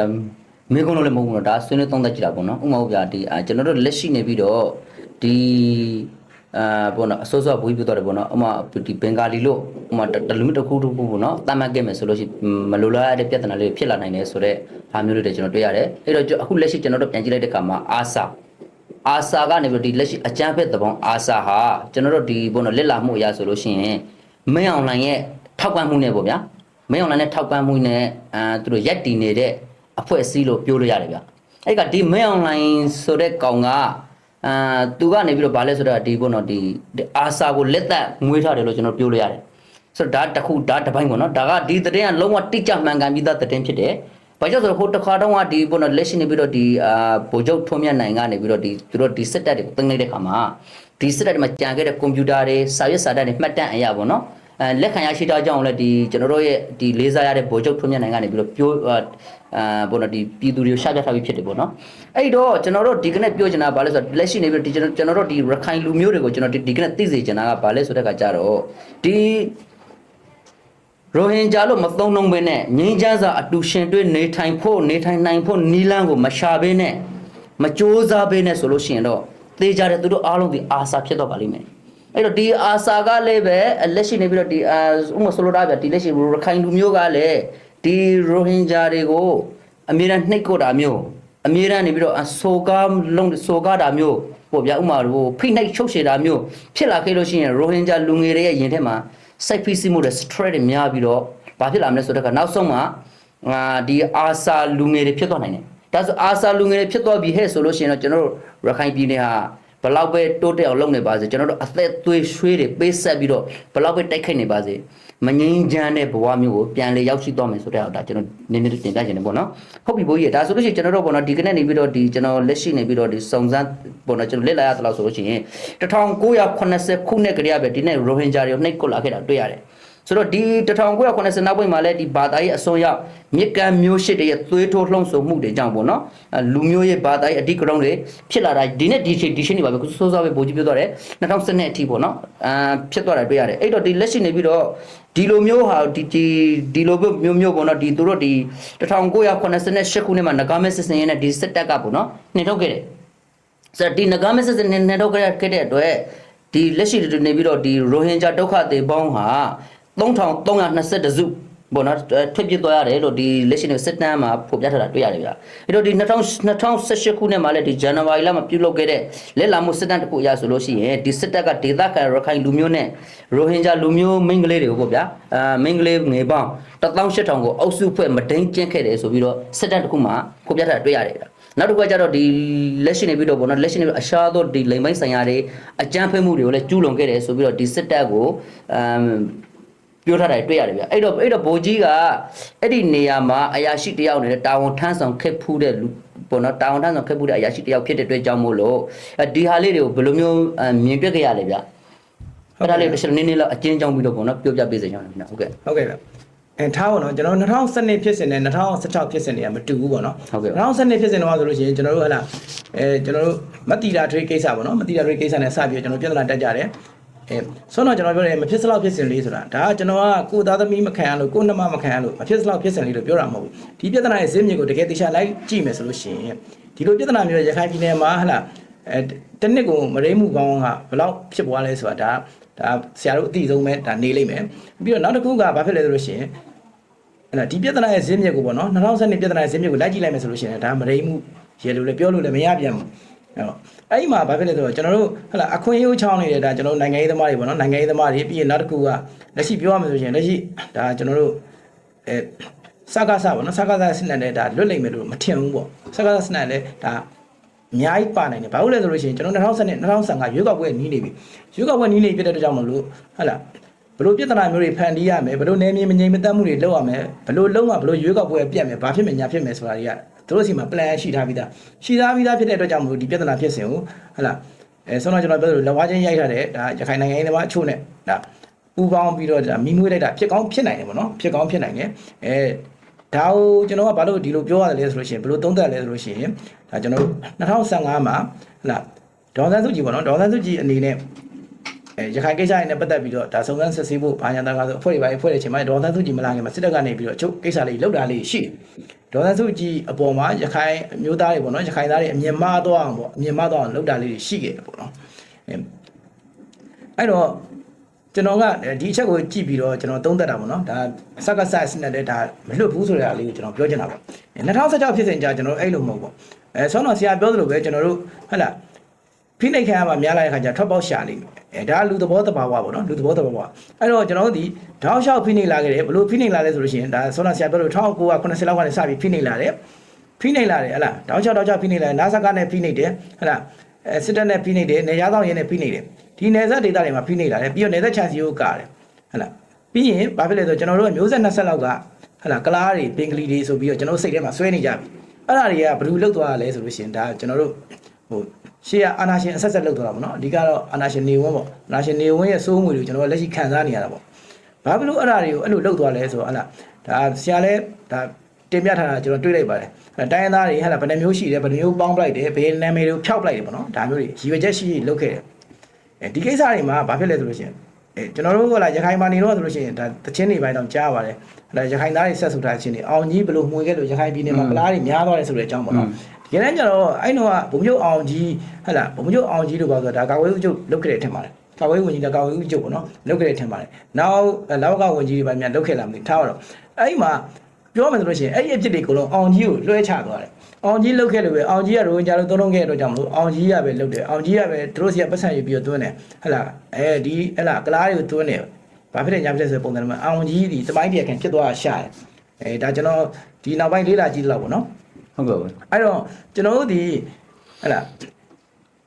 မေးခွန်းလို့လည်းမဟုတ်ဘူးနော်ဒါဆွေးနွေးသုံးသပ်ကြည့်တာပေါ့နော်ဥပမာဥပမာဒီအာကျွန်တော်တို့လက်ရှိနေပြီးတော့ဒီ အာပေါ့နော်အစိုးရဘူကြီးပြတော့တယ်ပေါ့နော်ဥပမာဒီဘင်္ဂါလီလို့ဥပမာတလူမျိုးတစ်ခုတစ်ခုပေါ့နော်တတ်မှတ်ခဲ့မယ်ဆိုလို့ရှိရင်မလိုလားတဲ့ပြဿနာလေးဖြစ်လာနိုင်တယ်ဆိုတော့ဟာမျိုးတွေကျွန်တော်တွေ့ရတယ်အဲ့တော့အခုလက်ရှိကျွန်တော်တို့ပြန်ကြည့်လိုက်တဲ့အခါမှာအာဆာအာဆာကနေပြီးဒီလက်ရှိအကြမ်းဖက်သဘောအာဆာဟာကျွန်တော်တို့ဒီဘုံတော့လက်လာမှုအရာဆိုလို့ရှိရင်မင်းအောင်လှိုင်ရဲ့ထောက်ပံ့မှုနဲ့ပေါ့ဗျာမင်းအောင်လှိုင်ရဲ့ထောက်ပံ့မှုနဲ့အာသူတို့ရက်တည်နေတဲ့အဖွဲ့အစည်းလို့ပြောလို့ရတယ်ဗျအဲ့ကဒီမင်းအောင်လှိုင်ဆိုတဲ့ကောင်က အာသူကနေပြီးတော့ဗာလဲဆိုတော့ဒီဘုံတော့ဒီဒီအာဆာကိုလက်သက်ငွေထားတယ်လို့ကျွန်တော်ပြောလို့ရတယ်ဆိုတော့ဒါတစ်ခုဒါတစ်ပိုင်းပေါ့နော်ဒါကဒီသတင်းကလုံးဝတိကျမှန်ကန်ပြီးသားသတင်းဖြစ်တယ်ဘာကြောင့်ဆိုတော့ဟိုတစ်ခါတော့ကဒီဘုံတော့လက်ရှိနေပြီးတော့ဒီအာဗိုလ်ချုပ်ထွန်းမြတ်နိုင်ကနေပြီးတော့ဒီသူတို့ဒီစစ်တပ်တွေကိုတင်လိုက်တဲ့ခါမှာဒီစစ်တပ်တွေမှာကြံခဲ့တဲ့ကွန်ပျူတာတွေစာရွက်စာတမ်းတွေမှတ်တမ်းအရာပေါ့နော်အဲ လက်ခံရရှိထားကြအောင်လဲဒီကျွန်တော်တို့ရဲ့ဒီလေးစားရတဲ့ဗိုလ်ချုပ်ထွန်းမြတ်နိုင်ကနေပြီးတော့ပြောအာဘုံတော့ဒီပြည်သူတွေကိုရှာပြထားပြီးဖြစ်တယ်ပေါ့နော်အဲ့တော့ကျွန်တော်တို့ဒီကနေ့ပြောချင်တာဘာလဲဆိုတော့လက်ရှိနေပြီးတော့ဒီကျွန်တော်ကျွန်တော်တို့ဒီရခိုင်လူမျိုးတွေကိုကျွန်တော်ဒီဒီကနေ့သိစေချင်တာကဘာလဲဆိုတဲ့ကကြတော့ဒီရိုဟင်ဂျာလို့မသုံးလုံးပဲနဲ့ငင်းချမ်းစာအတူရှင်တွေ့နေထိုင်ဖို့နေထိုင်နိုင်ဖို့နီလန်းကိုမရှာဘဲနဲ့မကြိုးစားဘဲနဲ့ဆိုလို့ရှိရင်တော့သေကြတဲ့သူတို့အားလုံးဒီအာစာဖြစ်တော့ပါလိမ့်မယ် အဲ့တော့ဒီအာစာကလည်းပဲလက်ရှိနေပြီးတော့ဒီအာဥမဆိုလိုတာဗျဒီလက်ရှိရခိုင်လူမျိုးကလည်းဒီရိုဟင်ဂျာတွေကိုအမြဲတမ်းနှိပ်ကွတာမျိုးအမြဲတမ်းနေပြီးတော့အဆိုကားလုံးဆိုကားတာမျိုးပေါ့ဗျာဥမာဟိုဖိနှိပ်ချုပ်ချယ်တာမျိုးဖြစ်လာခဲ့လို့ရှိရင်ရိုဟင်ဂျာလူငယ်တွေရဲ့ရင်ထဲမှာစိတ်ဖိစီးမှုတွေ stress တွေများပြီးတော့ဘာဖြစ်လာမလဲဆိုတော့ကနောက်ဆုံးမှာငါဒီအာစာလူငယ်တွေဖြစ်သွားနိုင်တယ်ဒါဆိုအာစာလူငယ်တွေဖြစ်သွားပြီဟဲ့ဆိုလို့ရှိရင်တော့ကျွန်တော်တို့ရခိုင်ပြည်နယ်ဟာ ဘလောက်ပဲတိုးတက်အောင်လုပ်နေပါစေကျွန်တော်တို့အသက်သွေးရွှေးတွေပေးဆက်ပြီးတော့ဘလောက်ပဲတိုက်ခိုက်နေပါစေမငြိမ်းချမ်းတဲ့ဘဝမျိုးကိုပြန်လေရောက်ရှိသွားမယ်ဆိုတဲ့ဟာဒါကျွန်တော်နည်းနည်းလေးတင်ပြချင်တယ်ပေါ့နော်ဟုတ်ပြီဘိုးကြီးဒါဆိုလို့ရှိရင်ကျွန်တော်တို့ပေါ့နော်ဒီကနေ့နေပြီးတော့ဒီကျွန်တော်လက်ရှိနေပြီးတော့ဒီစုံစမ်းပေါ့နော်ကျွန်တော်လက်လာရသလောက်ဆိုလို့ရှိရင်1980ခုနှစ်ကတည်းကပဲဒီနေ့ရိုဟင်ဂျာတွေကိုနှိပ်ကွပ်လာခဲ့တာတွေ့ရတယ် ဆိုတော့ဒီ1980နောက်ပိုင်းမှာလည်းဒီဘာသာရေးအစွန်ရောက်မြစ်ကမ်းမျိုးရှိတဲ့ရဲ့သွေးထိုးလှုံ့ဆော်မှုတွေကြောင့်ပေါ့နော်အဲလူမျိုးရေးဘာသာရေးအဓိကရုဏ်းတွေဖြစ်လာတာဒီနေ့ဒီချိန်ဒီချိန်နေပါပဲခုစိုးစိုးပဲဘိုးကြီးပြောသွားတယ်2010အထိပေါ့နော်အာဖြစ်သွားတာတွေ့ရတယ်အဲ့တော့ဒီလက်ရှိနေပြီးတော့ဒီလိုမျိုးဟာဒီဒီဒီလိုမျိုးမျိုးပေါ့နော်ဒီသူတို့ဒီ1988ခုနှစ်မှာနဂါမဲစစ်စင်ရဲနဲ့ဒီစစ်တပ်ကပေါ့နော်နှင်ထုတ်ခဲ့တယ်ဆိုတော့ဒီနဂါမက်ဆက်စနေနေတော့ခဲ့တဲ့အတွက်ဒီလက်ရှိနေပြီးတော့ဒီရိုဟင်ဂျာဒုက္ခတွေပေါင်းဟာ 3322စုဘောနော်ထွက်ပြေးသွားရတယ်လို့ဒီလက်ရှိနေစစ်တမ်းမှာဖော်ပြထားတာတွေ့ရတယ်ဗျာအဲ့တော့ဒီ2018ခုနှစ်မှာလည်းဒီဇန်နဝါရီလမှာပြုလုပ်ခဲ့တဲ့လက်လာမှုစစ်တမ်းတစ်ခုအရဆိုလို့ရှိရင်ဒီစစ်တပ်ကဒေသခံရခိုင်လူမျိုးနဲ့ရိုဟင်ဂျာလူမျိုးမိန်းကလေးတွေကိုပေါ့ဗျာအာမိန်းကလေးငယ်ပေါင်း18000ကိုအုပ်စုဖွဲ့မဒိန်ကျင့်ခဲ့တယ်ဆိုပြီးတော့စစ်တမ်းတစ်ခုမှာဖော်ပြထားတာတွေ့ရတယ်ဗျာနောက်တစ်ခုကကျတော့ဒီလက်ရှိနေပြီးတော့ဗောနော်လက်ရှိနေပြီးအရှားသောဒီလိမ်မိုင်းဆိုင်ရာတွေအကြမ်းဖက်မှုတွေကိုလည်းကျူးလွန်ခဲ့တယ်ဆိုပြီးတော့ဒီစစ်တပ်ကိုအမ် ပြောထားတာတွေ့ရတယ်ဗျအဲ့တော့အဲ့တော့ဗိုလ်ကြီးကအဲ့ဒီနေရာမှာအရာရှိတယောက်နေတဲ့တာဝန်ထမ်းဆောင်ခက်ဖူးတဲ့လူပေါ့နော်တာဝန်ထမ်းဆောင်ခက်ဖူးတဲ့အရာရှိတယောက်ဖြစ်တဲ့အတွက်ကြောင့်မို့လို့အဲဒီဟာလေးတွေကိုဘယ်လိုမျိုးအမ်မြင်တွေ့ကြရလဲဗျအဲ့ဒါလေးကိုတစ်ချက်နည်းနည်းလောက်အကျဉ်းချောင်းပြီးတော့ဗောနော်ပြောပြပေးစေချင်တယ်ခင်ဗျဟုတ်ကဲ့ဟုတ်ကဲ့ဗျအဲထားပါတော့ကျွန်တော်2012ဖြစ်စဉ်နဲ့2016ဖြစ်စဉ်တွေကမတူဘူးပေါ့နော်ဟုတ်ကဲ့2012ဖြစ်စဉ်တော့ဆိုလို့ရှိရင်ကျွန်တော်တို့ဟလာအဲကျွန်တော်တို့မတီတာထွေးကိစ္စပေါ့နော်မတီတာထွေးကိစ္စနဲ့စပြီးတော့ကျွန်တော်ပြဿနာတက်ကြတယ် အဲဆိုတော့ကျွန်တော်ပြောတယ်မဖြစ်စလောက်ဖြစ်စဉ်လေးဆိုတာဒါကကျွန်တော်ကကိုယ်သားသမီးမခံရလို့ကိုယ်နှမမခံရလို့မဖြစ်စလောက်ဖြစ်စဉ်လေးလို့ပြောတာမဟုတ်ဘူးဒီပြဿနာရဲ့ဇင်းမြစ်ကိုတကယ်တေချာလိုက်ကြည့်မယ်ဆိုလို့ရှိရင်ဒီလိုပြဿနာမျိုးရခိုင်ပြည်နယ်မှာဟလာအဲတနစ်ကိုမရိမှုကောင်းကဘယ်လောက်ဖြစ်ပွားလဲဆိုတာဒါဒါဆရာတို့အသိဆုံးပဲဒါနေလိမ့်မယ်ပြီးတော့နောက်တစ်ခုကဘာဖြစ်လဲဆိုလို့ရှိရင်အဲ့ဒါဒီပြဿနာရဲ့ဇင်းမြစ်ကိုပေါ့နော်2012ပြဿနာရဲ့ဇင်းမြစ်ကိုလိုက်ကြည့်လိုက်မယ်ဆိုလို့ရှိရင်ဒါမရိမှုရေလို့လည်းပြောလို့လည်းမရပြန်ဘူး အဲ့တော့အဲ့ဒီမှာဘာဖြစ်လဲဆိုတော့ကျွန်တော်တို့ဟလာအခွင့်အရေးချောင်းနေတဲ့ဒါကျွန်တော်တို့နိုင်ငံရေးသမားတွေပေါ့နော်နိုင်ငံရေးသမားတွေပြီးရင်နောက်တစ်ခုကလက်ရှိပြောရမယ်ဆိုရင်လက်ရှိဒါကျွန်တော်တို့အဲစကားစပေါ့နော်စကားစစနစ်နဲ့ဒါလွတ်လိမ့်မယ်လို့မထင်ဘူးပေါ့စကားစစနစ်လည်းဒါအများကြီးပါနိုင်တယ်ဘာလို့လဲဆိုလို့ရှိရင်ကျွန်တော်2012 2015ရွေးကောက်ပွဲနီးနေပြီရွေးကောက်ပွဲနီးနေပြီဖြစ်တဲ့အတွက်ကြောင့်မလို့ဟလာဘလို့ပြဿနာမျိုးတွေဖန်တီးရမယ်ဘလို့နေမြေမငြိမ်မသက်မှုတွေလုပ်ရမယ်ဘလို့လုံးဝဘလို့ရွေးကောက်ပွဲပြတ်မယ်ဘာဖြစ်မယ်ညာဖြစ်မယ်ဆိုတာတွေကသူ တို့စီမှာ plan ရှိထားပြီးသားရှိထားပြီးသားဖြစ်တဲ့အတွက်ကြောင့်မလို့ဒီပြဿနာဖြစ်စဉ်ကိုဟလာအဲဆောင်းတော့ကျွန်တော်ပြောသလိုလက်ဝါးချင်းရိုက်ထားတဲ့ဒါရခိုင်နိုင်ငံရေးသမားအချို့နဲ့ဒါပူပေါင်းပြီးတော့ဒါမိမွေးလိုက်တာဖြစ်ကောင်းဖြစ်နိုင်တယ်ပေါ့နော်ဖြစ်ကောင်းဖြစ်နိုင်တယ်အဲဒါကိုကျွန်တော်ကဘာလို့ဒီလိုပြောရတယ်လဲဆိုလို့ရှိရင်ဘလို့သုံးသပ်လဲဆိုလို့ရှိရင်ဒါကျွန်တော်တို့2015မှာဟလာဒေါ်စန်းစုကြည်ပေါ့နော်ဒေါ်စန်းစုကြည်အနေနဲ့ အဲရခိုင်ကိစ္စတွေနဲ့ပတ်သက်ပြီးတော့ဒါစုံစမ်းစစ်ဆေးဖို့ဘာညာတာကဆိုအဖွဲ့တွေပါအဖွဲ့တွေချိန်မှာဒေါ်သန်းစုကြည်မလာခင်မှာစစ်တပ်ကနေပြီးတော့ချုပ်ကိစ္စလေးလောက်တာလေးရှိတယ်ဒေါ်သန်းစုကြည်အပေါ်မှာရခိုင်မျိုးသားတွေပေါ့နော်ရခိုင်သားတွေအမြင်မှားသွားအောင်ပေါ့အမြင်မှားသွားအောင်လောက်တာလေးရှိခဲ့တယ်ပေါ့နော်အဲအဲ့တော့ကျွန်တော်ကဒီအချက်ကိုကြည့်ပြီးတော့ကျွန်တော်သုံးသပ်တာပေါ့နော်ဒါစက္ကစစနဲ့လည်းဒါမလွတ်ဘူးဆိုတဲ့အလေးကိုကျွန်တော်ပြောချင်တာပေါ့2016ဖြစ်စဉ်ကြာကျွန်တော်အဲ့လိုမဟုတ်ပေါ့အဲဆောင်းတော်ဆရာပြောသလိုပဲကျွန်တော်တို့ဟဟလား ဖိနှိပ်ခံရမှာများလာတဲ့ခါကျထွက်ပေါက်ရှာလိမ့်မယ်အဲဒါလူသဘောတဘာဝပေါ့နော်လူသဘောတဘာဝအဲ့တော့ကျွန်တော်တို့ဒီတောက်လျှောက်ဖိနှိပ်လာခဲ့တယ်ဘလို့ဖိနှိပ်လာလဲဆိုလို့ရှိရင်ဒါဆောနာဆရာပြောလို့1980လောက်ကနေစပြီးဖိနှိပ်လာတယ်ဖိနှိပ်လာတယ်ဟလားတောက်လျှောက်တောက်လျှောက်ဖိနှိပ်လာတယ်နာဆာကနဲ့ဖိနှိပ်တယ်ဟလားအဲစစ်တပ်နဲ့ဖိနှိပ်တယ်နေရသောင်းရင်းနဲ့ဖိနှိပ်တယ်ဒီနေဆက်ဒေတာတွေမှာဖိနှိပ်လာတယ်ပြီးတော့နေဆက်ချန်စီကိုကာတယ်ဟလားပြီးရင်ဘာဖြစ်လဲဆိုတော့ကျွန်တော်တို့ကမျိုးဆက်20လောက်ကဟလားကလားတွေပင်ကလေးတွေဆိုပြီးတော့ကျွန်တော်တို့စိတ်ထဲမှာဆွဲနေကြပြီအဲ့ဒါတွေကဘယ်လိုလုပ်သွားရလဲဆိုလို့ရှိရင်ဒါကျွန်တော်တို့ ဟိုရှေ့ကအာနာရှင်အဆက်ဆက်လောက်သွားတာပေါ့နော်အဓိကတော့အာနာရှင်နေဝင်းပေါ့အာနာရှင်နေဝင်းရဲ့စိုးငွေတွေကိုကျွန်တော်တို့လက်ရှိခံစားနေရတာပေါ့ဘာဖြစ်လို့အဲ့ဒါတွေကိုအဲ့လိုလောက်သွားလဲဆိုတော့ဟလာဒါဆရာလဲဒါတင်ပြထားတာကျွန်တော်တွေ့လိုက်ပါတယ်အဲ့တိုင်းရင်းသားတွေဟလာဘယ်နှမျိုးရှိတယ်ဘယ်နှမျိုးပေါင်းပလိုက်တယ်ဘယ်နာမည်တွေကိုဖျောက်ပလိုက်တယ်ပေါ့နော်ဒါမျိုးတွေရည်ရွယ်ချက်ရှိရှိလုပ်ခဲ့တယ်အဲဒီကိစ္စတွေမှာဘာဖြစ်လဲဆိုလို့ရှိရင်အဲကျွန်တော်တို့ကလာရခိုင်မှာနေတော့ဆိုလို့ရှိရင်ဒါတချင်းတွေပိုင်းတော့ကြားပါတယ်အဲ့ဒါရခိုင်သားတွေဆက်ဆူထားခြင်းတွေအောင်ကြီးဘယ်လိုမှွေခဲ့လို့ရခိုင်ပြည်နယ်မှာပလားတွေများသွားတယ်ဆိုတဲ့အကြောင်းပေါ့နော် ဒီကနေ့ကျတော့အဲ့တော့ဘုံမျိုးအောင်ကြီးဟဲ့လားဘုံမျိုးအောင်ကြီးလို့ပြောဆိုတာဒါကာဝေးဦးချုပ်လုတ်ခဲ့တယ်ထင်ပါတယ်ကာဝေးဝင်ကြီးဒါကာဝေးဦးချုပ်ပေါ့နော်လုတ်ခဲ့တယ်ထင်ပါတယ်နောက်လောက်ကဝင်ကြီးတွေပါမြန်လုတ်ခဲ့လာမသိထားတော့အဲ့ဒီမှာပြောမယ်ဆိုလို့ရှိရင်အဲ့ဒီအဖြစ်တွေကိုလုံးအောင်ကြီးကိုလွှဲချသွားတယ်အောင်ကြီးလုတ်ခဲ့လို့ပဲအောင်ကြီးကရိုဝင်ကြလို့သုံးလုံးခဲ့တော့ကြောင့်မလို့အောင်ကြီးကပဲလုတ်တယ်အောင်ကြီးကပဲသူတို့စီကပတ်စံယူပြီးတော့တွန်းတယ်ဟဲ့လားအဲဒီဟဲ့လားကလားတွေကိုတွန်းတယ်ဘာဖြစ်လဲညာဖြစ်လဲဆိုပုံစံမှာအောင်ကြီးဒီတပိုင်းတရခင်ဖြစ်သွားတာရှာတယ်အဲဒါကျွန်တော်ဒီနောက်ပိုင်းလေးလာကြည့်လောက်ပေါ့နော် ဟုတ်ကဲ့ပါအဲ့တော့ကျွန်တော်တို့ဒီဟဲ့လား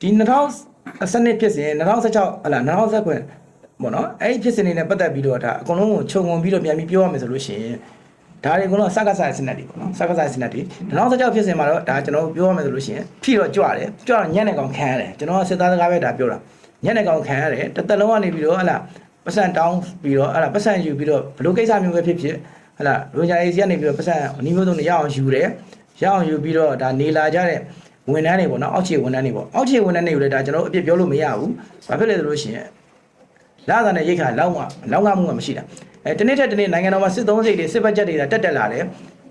ဒီ2012ဖြစ်စဉ်2016ဟဲ့လား2019ပေါ့နော်အဲ့ဒီဖြစ်စဉ်တွေနဲ့ပတ်သက်ပြီးတော့ဒါအကုန်လုံးကိုခြုံငုံပြီးတော့ပြန်ပြီးပြောရမယ်ဆိုလို့ရှိရင်ဒါတွေအကုန်လုံးစက္ကစစနစ်တွေပေါ့နော်စက္ကစစနစ်တွေနောက်တစ်ကြောက်ဖြစ်စဉ်မှာတော့ဒါကျွန်တော်ပြောရမယ်ဆိုလို့ရှိရင်ဖြီတော့ကြွတယ်ကြွတော့ညံ့တဲ့ကောင်ခံရတယ်ကျွန်တော်ကစစ်သားစကားပဲဒါပြောတာညံ့တဲ့ကောင်ခံရတယ်တစ်သက်လုံးကနေပြီးတော့ဟလာပတ်စံတောင်းပြီးတော့ဟလာပတ်စံယူပြီးတော့ဘလို့ကိစ္စမျိုးပဲဖြစ်ဖြစ်ဟလာရိုဂျာအေစီကနေပြီးတော့ပတ်စံအနည်းမျိုးစုံနဲ့ရအောင်ယူတယ် ရအောင်ယူပြီးတော့ဒါနေလာကြတဲ့ဝန်ထမ်းတွေပေါ့နော်အောက်ခြေဝန်ထမ်းတွေပေါ့အောက်ခြေဝန်ထမ်းတွေကိုလည်းဒါကျွန်တော်အပြစ်ပြောလို့မရဘူးဘာဖြစ်လဲဆိုလို့ရှိရင်လာတာနဲ့ရိတ်ခါလောက်မှလောက်ငါမှုမှမရှိတာအဲတနေ့ထက်တနေ့နိုင်ငံတော်မှာစစ်သုံးစိတ်တွေစစ်ဘတ်ဂျက်တွေတက်တက်လာတယ်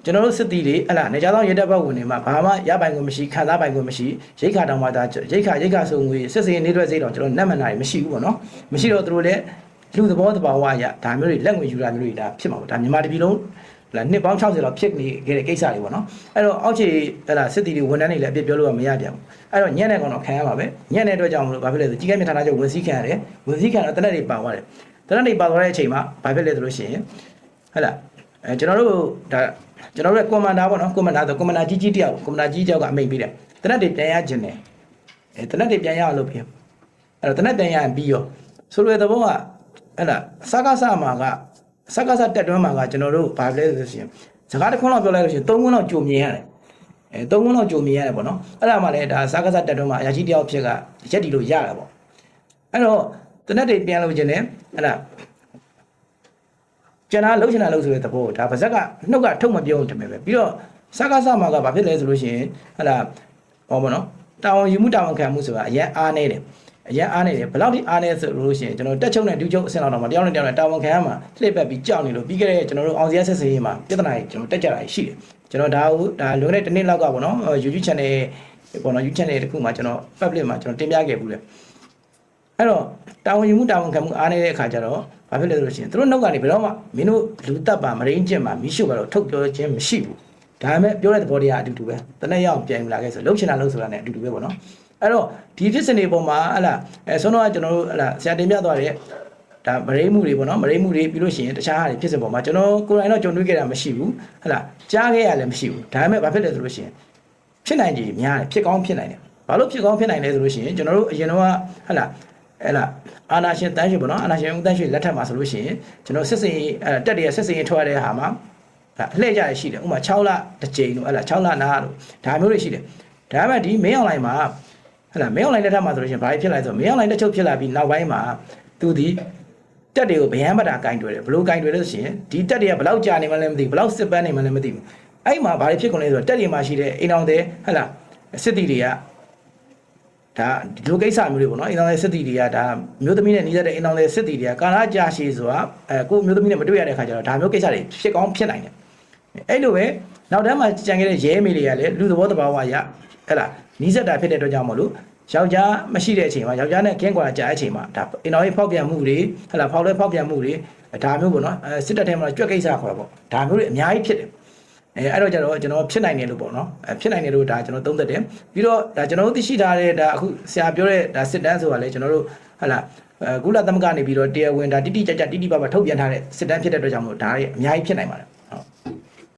ကျွန်တော်တို့စစ်တီတွေဟလာနေကြသောရဲတပ်ဖွဲ့ဝင်တွေမှာဘာမှရပိုင်ခွင့်မရှိခံစားပိုင်ခွင့်မရှိရိတ်ခါတောင်မှဒါရိတ်ခါရိတ်ခါစုံငွေစစ်စင်နေတွက်စိတ်တော့ကျွန်တော်နတ်မနာတွေမရှိဘူးပေါ့နော်မရှိတော့သူတို့လည်းလူသဘောတဘာဝအရဒါမျိုးတွေလက်ငွေယူတာမျိုးတွေဒါဖြစ်မှာပေါ့ဒါမြန်မာတပြည်လုံး လာနှစ်ပေါင်း60လောက်ဖြစ်နေခဲ့တဲ့ကိစ္စတွေပေါ့နော်အဲ့တော့အောက်ခြေဟလာစစ်တီတွေဝန်ထမ်းတွေလည်းအပြစ်ပြောလို့မရပြန်ဘူးအဲ့တော့ညံ့တဲ့ကောင်တော့ခံရပါပဲညံ့တဲ့အတွက်ကြောင့်မလို့ဘာဖြစ်လဲဆိုကြီးကဲမြဌာနချုပ်ဝင်စည်းခံရတယ်ဝင်စည်းခံတော့တနက်တွေပါသွားတယ်တရဏိပါသွားတဲ့အချိန်မှာဘာဖြစ်လဲဆိုလို့ရှိရင်ဟဲ့လားအဲကျွန်တော်တို့ဒါကျွန်တော်တို့ကွန်မန်ဒါပေါ့နော်ကွန်မန်ဒါဆိုကွန်မန်ဒါကြီးကြီးတယောက်ကွန်မန်ဒါကြီးတယောက်ကအမိန်ပေးတယ်တနက်တွေပြန်ရခြင်းတယ်အဲတနက်တွေပြန်ရအောင်လုပ်ပြအဲ့တော့တနက်ပြန်ရရင်ပြီးရောဆိုလိုတဲ့သဘောကဟဲ့လားစကားစမှာက စကားစတက်တွန်းမှာကကျွန်တော်တို့ဘာလဲဆိုလို့ရှိရင်စကားတစ်ခွန်းလောက်ပြောလိုက်လို့ရှိရင်သုံးခွန်းလောက်ကြုံမြင်ရတယ်အဲသုံးခွန်းလောက်ကြုံမြင်ရတယ်ပေါ့နော်အဲ့ဒါမှလည်းဒါစကားစတက်တွန်းမှာအရာရှိတယောက်ဖြစ်ကရက်တီလို့ရတာပေါ့အဲ့တော့တနက်တွေပြန်လို့ခြင်းတယ်အဲ့ဒါကျွန်တော်လှုပ်ချင်တာလှုပ်ဆိုတဲ့သဘောဒါပါဇက်ကနှုတ်ကထုတ်မပြောတမယ်ပဲပြီးတော့စကားစမှာကဘာဖြစ်လဲဆိုလို့ရှိရင်ဟလာဟောမနော်တာဝန်ယူမှုတာဝန်ခံမှုဆိုတာအရင်အားနေတယ် အရင်အားနေတယ်ဘယ်လောက်ထိအားနေဆိုလို့ရှိရင်ကျွန်တော်တက်ချုံနဲ့ဒူးချုံအဆင့်လောက်တော့မတယောက်နဲ့တယောက်နဲ့တာဝန်ခံရမှာလှည့်ပတ်ပြီးကြောက်နေလို့ပြီးခဲ့တဲ့ကျွန်တော်တို့အောင်စရာဆက်စရေးမှာပြဿနာကြီးကျွန်တော်တက်ကြတာရှိတယ်ကျွန်တော်ဒါကိုဒါလွန်ခဲ့တဲ့တစ်နှစ်လောက်ကပေါ့နော် YouTube channel ပေါ့နော် YouTube channel တခုမှာကျွန်တော် public မှာကျွန်တော်တင်ပြခဲ့ဘူးလေအဲ့တော့တာဝန်ယူမှုတာဝန်ခံမှုအားနေတဲ့အခါကျတော့ဘာဖြစ်လဲဆိုလို့ရှိရင်သူတို့နောက်ကနေဘယ်တော့မှမင်းတို့လူတက်ပါမရင်းကျင့်ပါမိရှုကတော့ထုတ်ပြောခြင်းမရှိဘူး ဒါပေမဲ့ပြောတဲ့သဘောတရားအတူတူပဲတနေ့ရောက်ပြန်လာခဲ့ဆိုလှုပ်ချင်တာလှုပ်ဆိုတာ ਨੇ အတူတူပဲပေါ့နော်အဲ့တော့ဒီဖြစ်စဉ်တွေပေါ်မှာဟလာအဲဆုံးတော့ကျွန်တော်တို့ဟလာဆရာတင်ပြသွားတဲ့ဒါမရိမှုတွေပေါ့နော်မရိမှုတွေပြီးလို့ရှိရင်တခြားဟာတွေဖြစ်စဉ်ပေါ်မှာကျွန်တော်ကိုယ်တိုင်တော့ကြုံတွေ့ခဲ့တာမရှိဘူးဟလာကြားခဲ့ရလည်းမရှိဘူးဒါပေမဲ့ဘာဖြစ်လဲဆိုလို့ရှိရင်ဖြစ်နိုင်ကြီးများတယ်ဖြစ်ကောင်းဖြစ်နိုင်တယ်ဘာလို့ဖြစ်ကောင်းဖြစ်နိုင်လဲဆိုလို့ရှိရင်ကျွန်တော်တို့အရင်တော့ဟဟလာဟလာအာနာရှင်တန်းရှင်ပေါ့နော်အာနာရှင်ဦးတန်းရှင်လက်ထက်မှာဆိုလို့ရှိရင်ကျွန်တော်စစ်စင်အဲတက်တရစစ်စင်ထွက်ရတဲ့ဟာမှာ ဒါအလှည့်ကြရရှိတယ်ဥပမာ6လတစ်ကြိမ်လို့ဟလာ6လနားလို့ဒါမျိုးတွေရှိတယ်ဒါပေမဲ့ဒီမင်းအွန်လိုင်းမှာဟလာမင်းအွန်လိုင်းလက်ထက်မှာဆိုလို့ရှိရင်ဘာဖြစ်လဲဆိုတော့မင်းအွန်လိုင်းတစ်ချုပ်ဖြစ်လာပြီးနောက်ပိုင်းမှာသူဒီတက်တွေကိုဗျမ်းမတာကင်တွယ်တယ်ဘလို့ကင်တွယ်လို့ဆိုရင်ဒီတက်တွေကဘလောက်ကြာနေမှလည်းမသိဘူးဘလောက်စစ်ပန်းနေမှလည်းမသိဘူးအဲ့မှာဘာတွေဖြစ်ကုန်လဲဆိုတော့တက်တွေမှာရှိတဲ့အိမ်အောင်တဲ့ဟလာစစ်တီတွေကဒါဒီလိုကိစ္စမျိုးတွေပေါ့နော်အိမ်အောင်တဲ့စစ်တီတွေကဒါမျိုးသမီးနဲ့နှီးတဲ့အိမ်အောင်တဲ့စစ်တီတွေကကာလာကြာရှည်ဆိုတာအဲကိုမျိုးသမီးနဲ့မတွေ့ရတဲ့ခါကျတော့ဒါမျိုးကိစ္စတွေဖြစ်ကောင်းဖြစ်နိုင်တယ် အဲ့လိုပဲနောက်တန်းမှာကြံခဲ့တဲ့ရဲမေတွေကလည်းလူသဘောတဘာဝရဟဲ့လားနီးစက်တာဖြစ်တဲ့အတွက်ကြောင့်မလို့ယောက်ျားမရှိတဲ့အချိန်မှာယောက်ျားနဲ့ကင်းကွာကြာတဲ့အချိန်မှာဒါအင်တော်ရေးဖောက်ပြန်မှုတွေဟဲ့လားဖောက်လဲဖောက်ပြန်မှုတွေဒါမျိုးပေါ့နော်အဲစစ်တပ်ထဲမှာကြွက်ကိစ္စခေါ်တာပေါ့ဒါမျိုးတွေအများကြီးဖြစ်တယ်အဲအဲ့တော့ကျတော့ကျွန်တော်ဖြစ်နိုင်တယ်လို့ပေါ့နော်အဲဖြစ်နိုင်တယ်လို့ဒါကျွန်တော်သုံးသပ်တယ်ပြီးတော့ဒါကျွန်တော်တို့သိရှိထားတဲ့ဒါအခုဆရာပြောတဲ့ဒါစစ်တမ်းဆိုတာလေကျွန်တော်တို့ဟဲ့လားအဲကုလသမဂ္ဂနေပြီးတော့တရားဝင်ဒါတိတိကျကျတိတိပပထုတ်ပြန်ထားတဲ့စစ်တမ်းဖြစ်တဲ့အတွက်ကြောင့်မို့ဒါတွေအများကြီးဖြစ်နိုင်ပါတယ်